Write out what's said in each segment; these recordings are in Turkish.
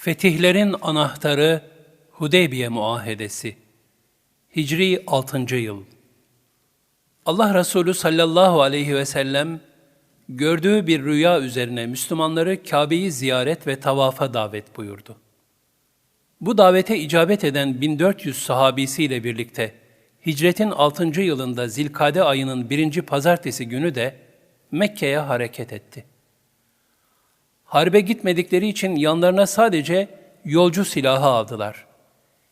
Fetihlerin anahtarı Hudeybiye Muahedesi Hicri 6. yıl Allah Resulü sallallahu aleyhi ve sellem gördüğü bir rüya üzerine Müslümanları Kabe'yi ziyaret ve tavafa davet buyurdu. Bu davete icabet eden 1400 sahabisiyle birlikte hicretin 6. yılında Zilkade ayının birinci pazartesi günü de Mekke'ye hareket etti. Harbe gitmedikleri için yanlarına sadece yolcu silahı aldılar.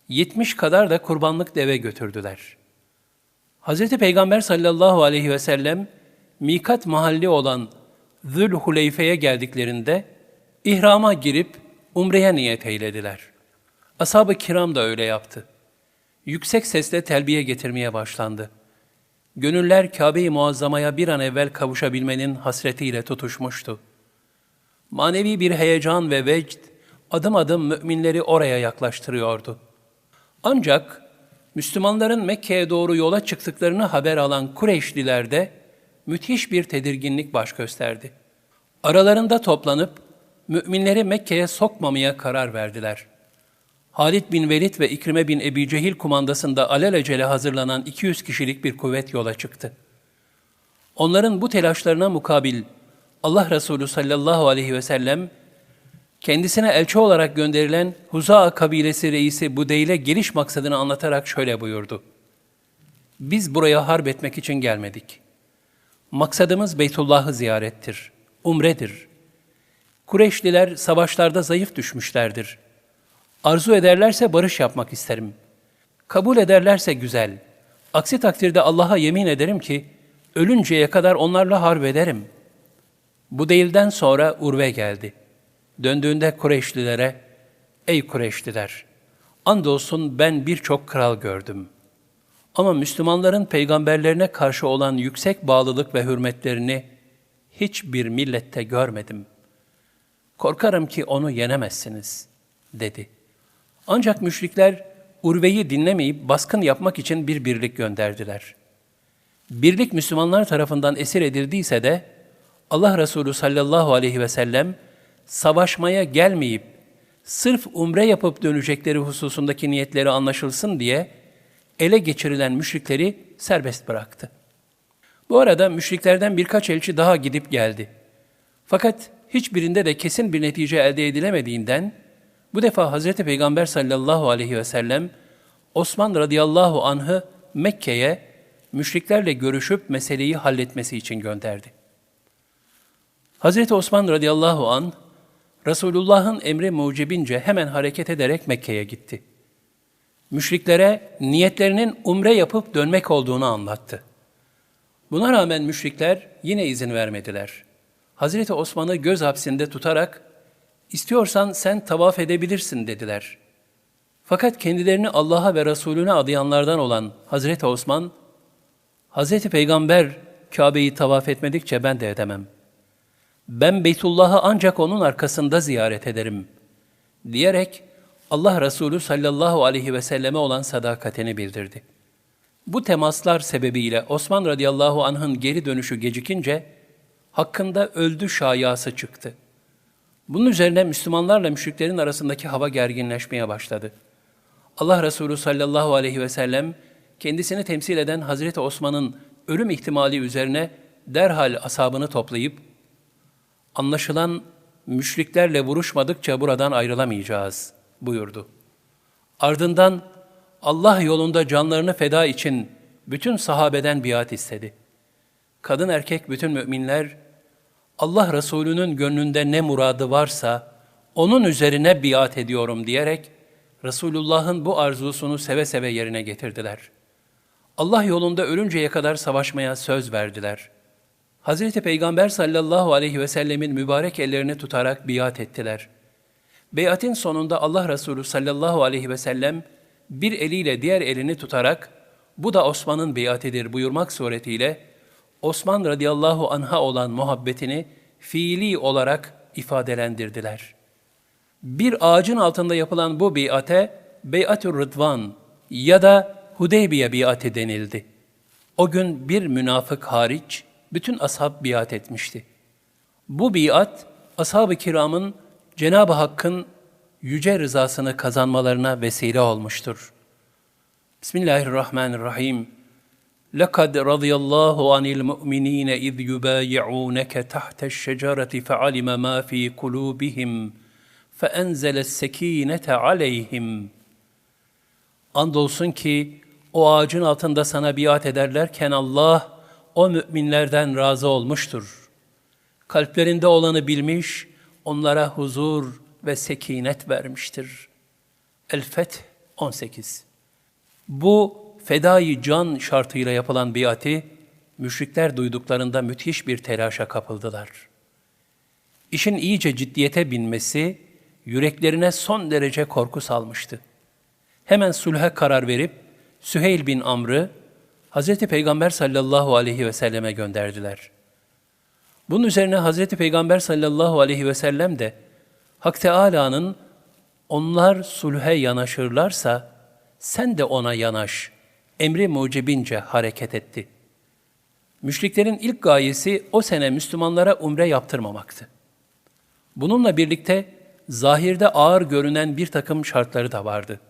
70 kadar da kurbanlık deve götürdüler. Hz. Peygamber sallallahu aleyhi ve sellem mikat mahalli olan Zülhuleyfe'ye geldiklerinde ihrama girip umreye niyet eylediler. Ashab-ı kiram da öyle yaptı. Yüksek sesle telbiye getirmeye başlandı. Gönüller Kabe-i Muazzama'ya bir an evvel kavuşabilmenin hasretiyle tutuşmuştu. Manevi bir heyecan ve vecd adım adım müminleri oraya yaklaştırıyordu. Ancak Müslümanların Mekke'ye doğru yola çıktıklarını haber alan Kureyşlilerde müthiş bir tedirginlik baş gösterdi. Aralarında toplanıp müminleri Mekke'ye sokmamaya karar verdiler. Halid bin Velid ve İkrime bin Ebi Cehil kumandasında alelacele hazırlanan 200 kişilik bir kuvvet yola çıktı. Onların bu telaşlarına mukabil Allah Resulü sallallahu aleyhi ve sellem kendisine elçi olarak gönderilen Huza kabilesi reisi Budeyl'e geliş maksadını anlatarak şöyle buyurdu. Biz buraya harp etmek için gelmedik. Maksadımız Beytullah'ı ziyarettir, umredir. Kureyşliler savaşlarda zayıf düşmüşlerdir. Arzu ederlerse barış yapmak isterim. Kabul ederlerse güzel. Aksi takdirde Allah'a yemin ederim ki, ölünceye kadar onlarla harp ederim.'' Bu değilden sonra Urve geldi. Döndüğünde Kureyşlilere, ey Kureyşliler, andolsun ben birçok kral gördüm. Ama Müslümanların peygamberlerine karşı olan yüksek bağlılık ve hürmetlerini hiçbir millette görmedim. Korkarım ki onu yenemezsiniz, dedi. Ancak müşrikler Urve'yi dinlemeyip baskın yapmak için bir birlik gönderdiler. Birlik Müslümanlar tarafından esir edildiyse de, Allah Resulü sallallahu aleyhi ve sellem savaşmaya gelmeyip sırf umre yapıp dönecekleri hususundaki niyetleri anlaşılsın diye ele geçirilen müşrikleri serbest bıraktı. Bu arada müşriklerden birkaç elçi daha gidip geldi. Fakat hiçbirinde de kesin bir netice elde edilemediğinden bu defa Hazreti Peygamber sallallahu aleyhi ve sellem Osman radıyallahu anh'ı Mekke'ye müşriklerle görüşüp meseleyi halletmesi için gönderdi. Hazreti Osman radıyallahu an Resulullah'ın emri mucibince hemen hareket ederek Mekke'ye gitti. Müşriklere niyetlerinin umre yapıp dönmek olduğunu anlattı. Buna rağmen müşrikler yine izin vermediler. Hazreti Osman'ı göz hapsinde tutarak istiyorsan sen tavaf edebilirsin dediler. Fakat kendilerini Allah'a ve Resulüne adayanlardan olan Hazreti Osman, Hazreti Peygamber Kabe'yi tavaf etmedikçe ben de edemem.'' Ben Beytullah'ı ancak onun arkasında ziyaret ederim diyerek Allah Resulü sallallahu aleyhi ve selleme olan sadakatini bildirdi. Bu temaslar sebebiyle Osman radıyallahu anh'ın geri dönüşü gecikince hakkında öldü şayası çıktı. Bunun üzerine Müslümanlarla müşriklerin arasındaki hava gerginleşmeye başladı. Allah Resulü sallallahu aleyhi ve sellem kendisini temsil eden Hazreti Osman'ın ölüm ihtimali üzerine derhal asabını toplayıp Anlaşılan müşriklerle vuruşmadıkça buradan ayrılamayacağız buyurdu. Ardından Allah yolunda canlarını feda için bütün sahabeden biat istedi. Kadın erkek bütün müminler Allah Resulü'nün gönlünde ne muradı varsa onun üzerine biat ediyorum diyerek Resulullah'ın bu arzusunu seve seve yerine getirdiler. Allah yolunda ölünceye kadar savaşmaya söz verdiler.'' Hazreti Peygamber sallallahu aleyhi ve sellemin mübarek ellerini tutarak biat ettiler. Beyatin sonunda Allah Resulü sallallahu aleyhi ve sellem bir eliyle diğer elini tutarak bu da Osman'ın beyatidir buyurmak suretiyle Osman radıyallahu anha olan muhabbetini fiili olarak ifadelendirdiler. Bir ağacın altında yapılan bu beyate Beyatür Rıdvan ya da Hudeybiye biati denildi. O gün bir münafık hariç bütün ashab biat etmişti. Bu biat, ashab-ı kiramın Cenab-ı Hakk'ın yüce rızasını kazanmalarına vesile olmuştur. Bismillahirrahmanirrahim. لَقَدْ رَضِيَ اللّٰهُ عَنِ الْمُؤْمِنِينَ اِذْ يُبَايِعُونَكَ تَحْتَ الشَّجَرَةِ فَعَلِمَ مَا فِي قُلُوبِهِمْ فَاَنْزَلَ السَّك۪ينَةَ عَلَيْهِمْ Andolsun ki o ağacın altında sana biat ederlerken Allah o müminlerden razı olmuştur. Kalplerinde olanı bilmiş, onlara huzur ve sekinet vermiştir. El-Feth 18 Bu fedai can şartıyla yapılan biati, müşrikler duyduklarında müthiş bir telaşa kapıldılar. İşin iyice ciddiyete binmesi, yüreklerine son derece korku salmıştı. Hemen sulhe karar verip, Süheyl bin Amr'ı, Hz. Peygamber sallallahu aleyhi ve selleme gönderdiler. Bunun üzerine Hz. Peygamber sallallahu aleyhi ve sellem de, Hak Teâlâ'nın onlar sulhe yanaşırlarsa, sen de ona yanaş, emri mucibince hareket etti. Müşriklerin ilk gayesi o sene Müslümanlara umre yaptırmamaktı. Bununla birlikte zahirde ağır görünen bir takım şartları da vardı.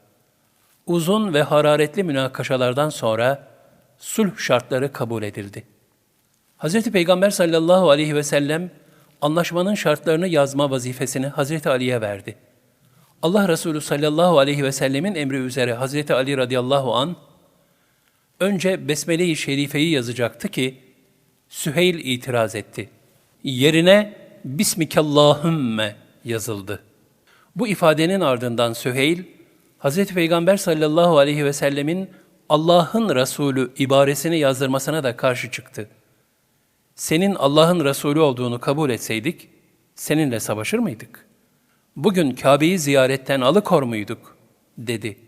Uzun ve hararetli münakaşalardan sonra sulh şartları kabul edildi. Hz. Peygamber sallallahu aleyhi ve sellem anlaşmanın şartlarını yazma vazifesini Hz. Ali'ye verdi. Allah Resulü sallallahu aleyhi ve sellemin emri üzere Hz. Ali radıyallahu an önce Besmele-i Şerife'yi yazacaktı ki Süheyl itiraz etti. Yerine Bismikallahümme yazıldı. Bu ifadenin ardından Süheyl, Hz. Peygamber sallallahu aleyhi ve sellemin Allah'ın Resulü ibaresini yazdırmasına da karşı çıktı. Senin Allah'ın Resulü olduğunu kabul etseydik, seninle savaşır mıydık? Bugün Kabe'yi ziyaretten alıkor muyduk? dedi.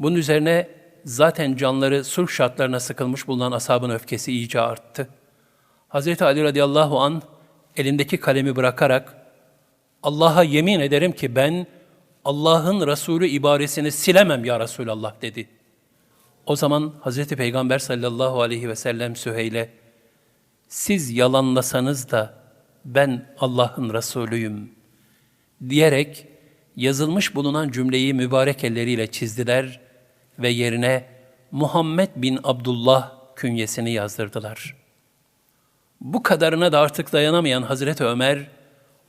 Bunun üzerine zaten canları sulh şartlarına sıkılmış bulunan ashabın öfkesi iyice arttı. Hz. Ali radıyallahu an elindeki kalemi bırakarak Allah'a yemin ederim ki ben Allah'ın Resulü ibaresini silemem ya Resulallah dedi. O zaman Hz. Peygamber sallallahu aleyhi ve sellem Süheyl'e siz yalanlasanız da ben Allah'ın Resulüyüm diyerek yazılmış bulunan cümleyi mübarek elleriyle çizdiler ve yerine Muhammed bin Abdullah künyesini yazdırdılar. Bu kadarına da artık dayanamayan Hazreti Ömer,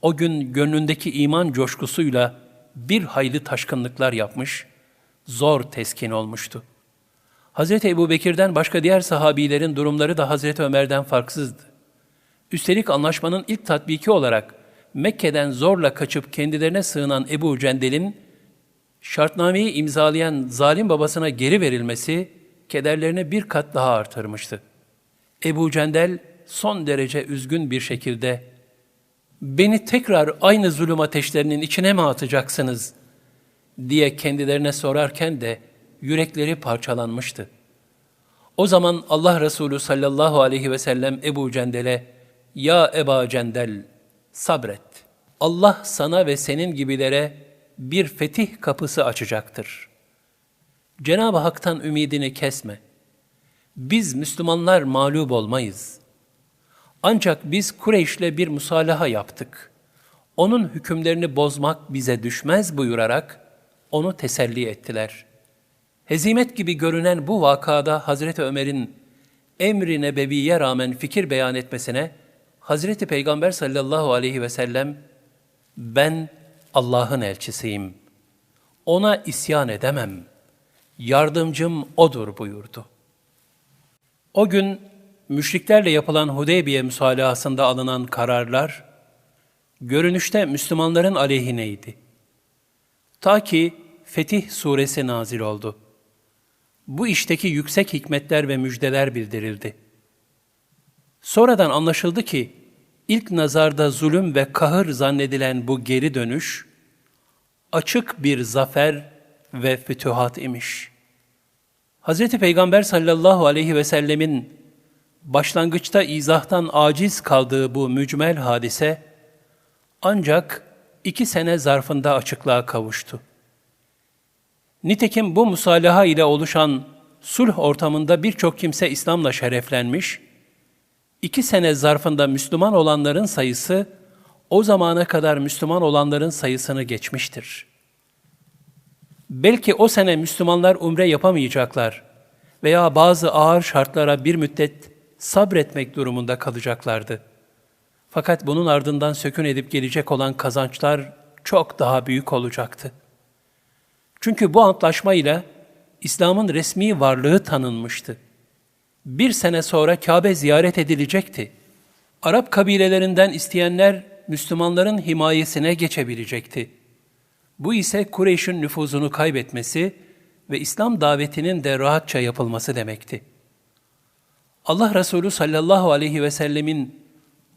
o gün gönlündeki iman coşkusuyla bir hayli taşkınlıklar yapmış, zor teskin olmuştu. Hazreti Ebu Bekir'den başka diğer sahabilerin durumları da Hazreti Ömer'den farksızdı. Üstelik anlaşmanın ilk tatbiki olarak Mekke'den zorla kaçıp kendilerine sığınan Ebu Cendel'in şartnameyi imzalayan zalim babasına geri verilmesi kederlerini bir kat daha artırmıştı. Ebu Cendel son derece üzgün bir şekilde beni tekrar aynı zulüm ateşlerinin içine mi atacaksınız diye kendilerine sorarken de yürekleri parçalanmıştı. O zaman Allah Resulü sallallahu aleyhi ve sellem Ebu Cendel'e Ya Eba Cendel sabret. Allah sana ve senin gibilere bir fetih kapısı açacaktır. Cenab-ı Hak'tan ümidini kesme. Biz Müslümanlar mağlup olmayız. Ancak biz Kureyş'le bir musalaha yaptık. Onun hükümlerini bozmak bize düşmez buyurarak onu teselli ettiler. Hezimet gibi görünen bu vakada Hazreti Ömer'in emri nebeviye rağmen fikir beyan etmesine Hazreti Peygamber sallallahu aleyhi ve sellem ben Allah'ın elçisiyim. Ona isyan edemem. Yardımcım odur buyurdu. O gün müşriklerle yapılan Hudeybiye müsalahasında alınan kararlar görünüşte Müslümanların aleyhineydi. Ta ki Fetih suresi nazil oldu. Bu işteki yüksek hikmetler ve müjdeler bildirildi. Sonradan anlaşıldı ki ilk nazarda zulüm ve kahır zannedilen bu geri dönüş açık bir zafer ve fütühat imiş. Hz. Peygamber sallallahu aleyhi ve sellemin başlangıçta izahtan aciz kaldığı bu mücmel hadise ancak iki sene zarfında açıklığa kavuştu. Nitekim bu musalaha ile oluşan sulh ortamında birçok kimse İslam'la şereflenmiş, iki sene zarfında Müslüman olanların sayısı o zamana kadar Müslüman olanların sayısını geçmiştir. Belki o sene Müslümanlar umre yapamayacaklar veya bazı ağır şartlara bir müddet sabretmek durumunda kalacaklardı. Fakat bunun ardından sökün edip gelecek olan kazançlar çok daha büyük olacaktı. Çünkü bu antlaşma ile İslam'ın resmi varlığı tanınmıştı. Bir sene sonra Kabe ziyaret edilecekti. Arap kabilelerinden isteyenler Müslümanların himayesine geçebilecekti. Bu ise Kureyş'in nüfuzunu kaybetmesi ve İslam davetinin de rahatça yapılması demekti. Allah Resulü sallallahu aleyhi ve sellemin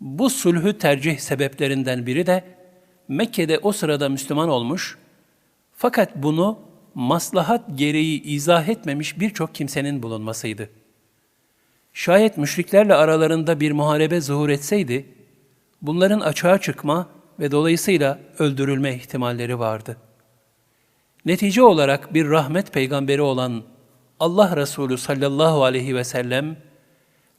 bu sulhü tercih sebeplerinden biri de Mekke'de o sırada Müslüman olmuş fakat bunu maslahat gereği izah etmemiş birçok kimsenin bulunmasıydı. Şayet müşriklerle aralarında bir muharebe zuhur etseydi, bunların açığa çıkma ve dolayısıyla öldürülme ihtimalleri vardı. Netice olarak bir rahmet peygamberi olan Allah Resulü sallallahu aleyhi ve sellem,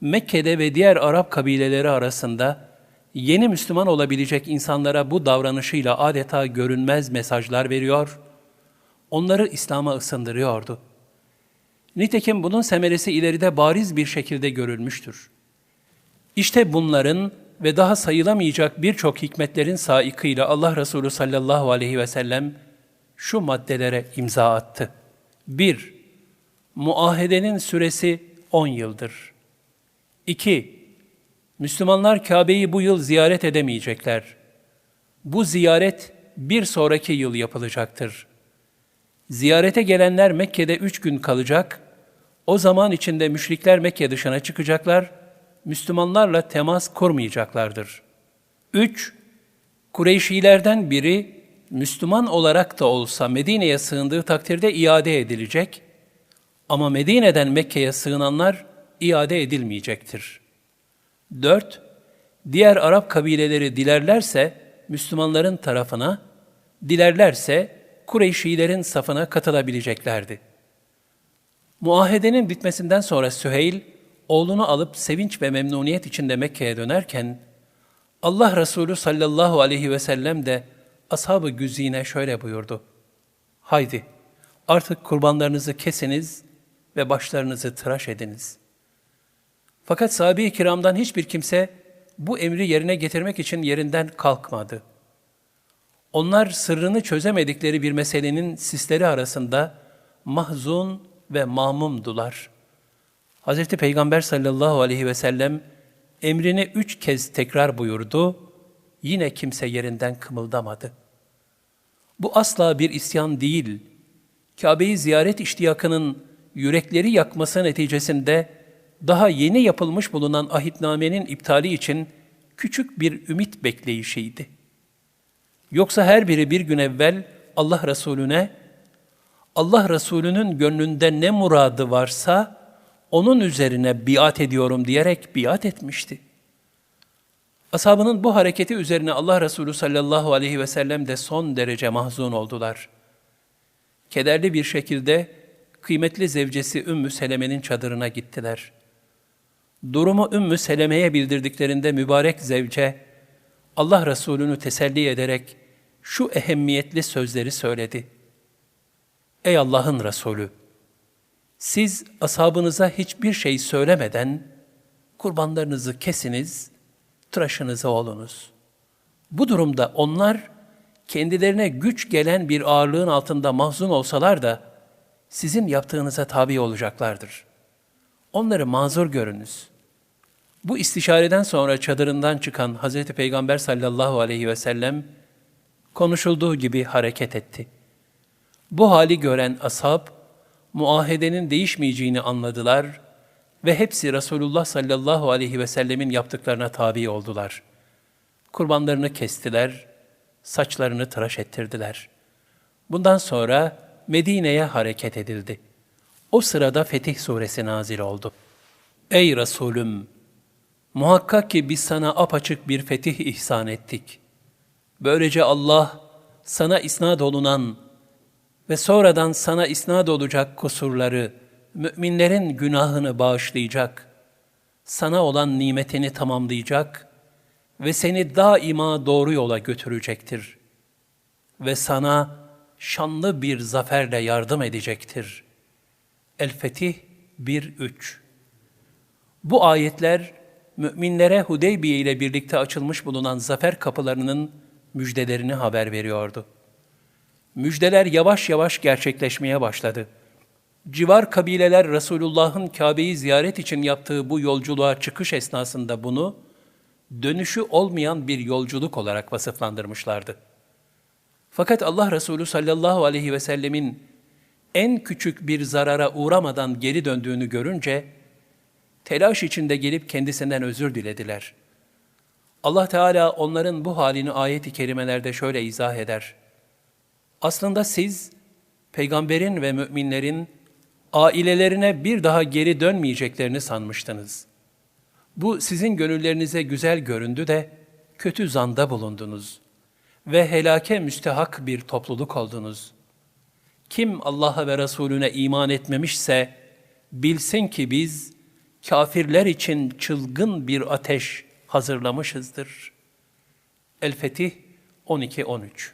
Mekke'de ve diğer Arap kabileleri arasında yeni Müslüman olabilecek insanlara bu davranışıyla adeta görünmez mesajlar veriyor, onları İslam'a ısındırıyordu. Nitekim bunun semeresi ileride bariz bir şekilde görülmüştür. İşte bunların ve daha sayılamayacak birçok hikmetlerin saikıyla Allah Resulü sallallahu aleyhi ve sellem şu maddelere imza attı. 1. Muahedenin süresi 10 yıldır. 2. Müslümanlar Kabe'yi bu yıl ziyaret edemeyecekler. Bu ziyaret bir sonraki yıl yapılacaktır. Ziyarete gelenler Mekke'de üç gün kalacak, o zaman içinde müşrikler Mekke dışına çıkacaklar, Müslümanlarla temas kurmayacaklardır. 3. Kureyşilerden biri Müslüman olarak da olsa Medine'ye sığındığı takdirde iade edilecek ama Medine'den Mekke'ye sığınanlar iade edilmeyecektir. 4. Diğer Arap kabileleri dilerlerse Müslümanların tarafına, dilerlerse Kureyşilerin safına katılabileceklerdi. Muahedenin bitmesinden sonra Süheyl, oğlunu alıp sevinç ve memnuniyet içinde Mekke'ye dönerken, Allah Resulü sallallahu aleyhi ve sellem de ashab-ı güzine şöyle buyurdu. Haydi artık kurbanlarınızı kesiniz ve başlarınızı tıraş ediniz. Fakat sahabe-i kiramdan hiçbir kimse bu emri yerine getirmek için yerinden kalkmadı. Onlar sırrını çözemedikleri bir meselenin sisleri arasında mahzun ve mamumdular. Hz. Peygamber sallallahu aleyhi ve sellem emrini üç kez tekrar buyurdu, yine kimse yerinden kımıldamadı. Bu asla bir isyan değil, Kabe'yi ziyaret iştiyakının yürekleri yakması neticesinde daha yeni yapılmış bulunan ahitnamenin iptali için küçük bir ümit bekleyişiydi. Yoksa her biri bir gün evvel Allah Resulüne, Allah Resulünün gönlünde ne muradı varsa onun üzerine biat ediyorum diyerek biat etmişti. Ashabının bu hareketi üzerine Allah Resulü sallallahu aleyhi ve sellem de son derece mahzun oldular. Kederli bir şekilde kıymetli zevcesi Ümmü Seleme'nin çadırına gittiler. Durumu Ümmü Seleme'ye bildirdiklerinde mübarek zevce, Allah Resulü'nü teselli ederek şu ehemmiyetli sözleri söyledi. Ey Allah'ın Resulü! Siz ashabınıza hiçbir şey söylemeden kurbanlarınızı kesiniz, tıraşınızı olunuz. Bu durumda onlar kendilerine güç gelen bir ağırlığın altında mahzun olsalar da sizin yaptığınıza tabi olacaklardır. Onları mazur görünüz. Bu istişareden sonra çadırından çıkan Hz. Peygamber sallallahu aleyhi ve sellem konuşulduğu gibi hareket etti. Bu hali gören ashab, muahedenin değişmeyeceğini anladılar ve hepsi Resulullah sallallahu aleyhi ve sellemin yaptıklarına tabi oldular. Kurbanlarını kestiler, saçlarını tıraş ettirdiler. Bundan sonra Medine'ye hareket edildi. O sırada Fetih Suresi nazil oldu. Ey Resulüm! Muhakkak ki biz sana apaçık bir fetih ihsan ettik. Böylece Allah sana isnad olunan ve sonradan sana isnad olacak kusurları, müminlerin günahını bağışlayacak, sana olan nimetini tamamlayacak ve seni daima doğru yola götürecektir. Ve sana şanlı bir zaferle yardım edecektir. El-Fetih 1-3 Bu ayetler müminlere Hudeybiye ile birlikte açılmış bulunan zafer kapılarının müjdelerini haber veriyordu. Müjdeler yavaş yavaş gerçekleşmeye başladı. Civar kabileler Resulullah'ın Kabe'yi ziyaret için yaptığı bu yolculuğa çıkış esnasında bunu dönüşü olmayan bir yolculuk olarak vasıflandırmışlardı. Fakat Allah Resulü sallallahu aleyhi ve sellemin en küçük bir zarara uğramadan geri döndüğünü görünce telaş içinde gelip kendisinden özür dilediler. Allah Teala onların bu halini ayet-i kerimelerde şöyle izah eder. Aslında siz peygamberin ve müminlerin ailelerine bir daha geri dönmeyeceklerini sanmıştınız. Bu sizin gönüllerinize güzel göründü de kötü zanda bulundunuz ve helake müstehak bir topluluk oldunuz. Kim Allah'a ve Resulüne iman etmemişse bilsin ki biz kafirler için çılgın bir ateş hazırlamışızdır. El-Fetih 12-13